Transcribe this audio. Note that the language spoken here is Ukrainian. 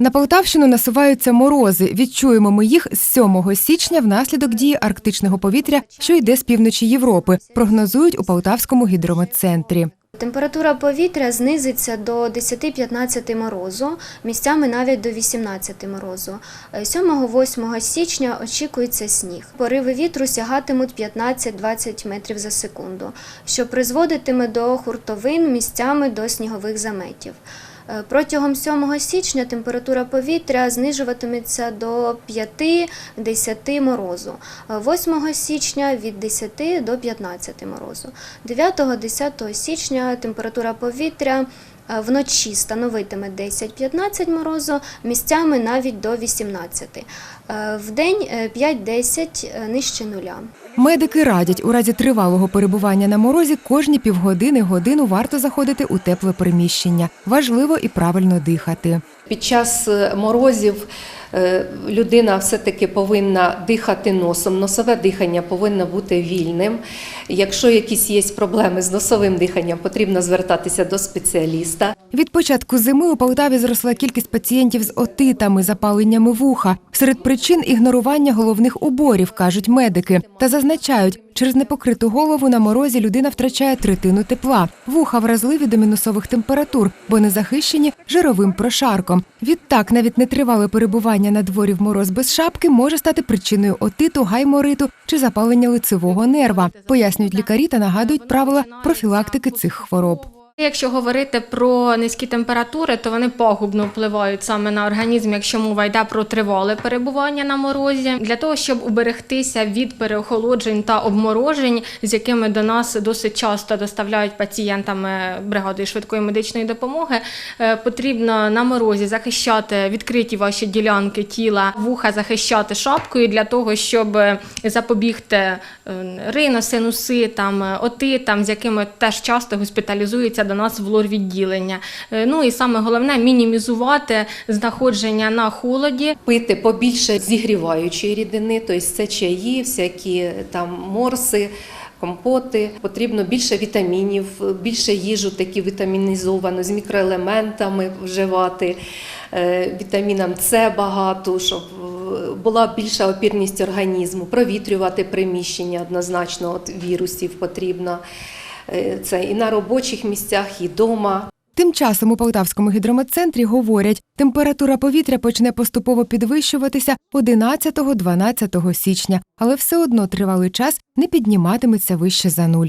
На Полтавщину насуваються морози. Відчуємо ми їх з 7 січня внаслідок дії арктичного повітря, що йде з півночі Європи. Прогнозують у Полтавському гідрометцентрі. Температура повітря знизиться до 10-15 морозу, місцями навіть до 18 морозу. Е, 7-8 січня очікується сніг. Пориви вітру сягатимуть 15-20 метрів за секунду, що призводитиме до хуртовин місцями до снігових заметів. Е, Протягом 7 січня температура повітря знижуватиметься до 5-10 морозу, Е, 8 січня від 10 до 15 морозу. 9-10 січня температура повітря е, вночі становитиме 10-15 морозу, місцями навіть до 18. В день е, 5-10 е, нижче нуля. Медики радять, у разі тривалого перебування на морозі кожні півгодини годину варто заходити у тепле приміщення. Важливо і правильно дихати. Під час е, морозів е, людина все-таки повинна дихати носом. Носове дихання повинно бути вільним. Якщо якісь є проблеми з носовим диханням, потрібно звертатися до спеціаліста. Від початку зими у Полтаві зросла кількість пацієнтів з отитами, запаленнями вуха. Серед причин ігнорування головних уборів, кажуть медики. Та зазначають, через непокриту голову на морозі людина втрачає третину тепла. Вуха вразливі до мінусових температур, бо не захищені жировим прошарком. Відтак, навіть нетривале перебування на дворі в мороз без шапки може стати причиною отиту, гаймориту чи запалення лицевого нерва. Пояснюють лікарі та нагадують правила профілактики цих хвороб. Якщо говорити про низькі температури, то вони пагубно впливають саме на організм, якщо мова йде про тривале перебування на морозі, для того, щоб уберегтися від переохолоджень та обморожень, з якими до нас досить часто доставляють пацієнтами бригади швидкої медичної допомоги, е, потрібно на морозі захищати відкриті ваші ділянки тіла, вуха захищати шапкою для того, щоб е, запобігти е, риносинуси, там е, отитам, з якими теж часто госпіталізуються до нас в лор-відділення. Е, Ну і саме головне мінімізувати знаходження на холоді. Пити побільше зігріваючої рідини, тобто це чаї, всякі там морси. Компоти потрібно більше вітамінів, більше їжу такі вітамінізовану з мікроелементами вживати, е, вітаміном С багато, щоб е, була більша опірність організму, провітрювати приміщення однозначно від вірусів потрібно. Е, Це і на робочих місцях, і вдома. Тим часом у Полтавському гідрометцентрі говорять, температура повітря почне поступово підвищуватися 11-12 січня, але все одно тривалий час не підніматиметься вище за нуль.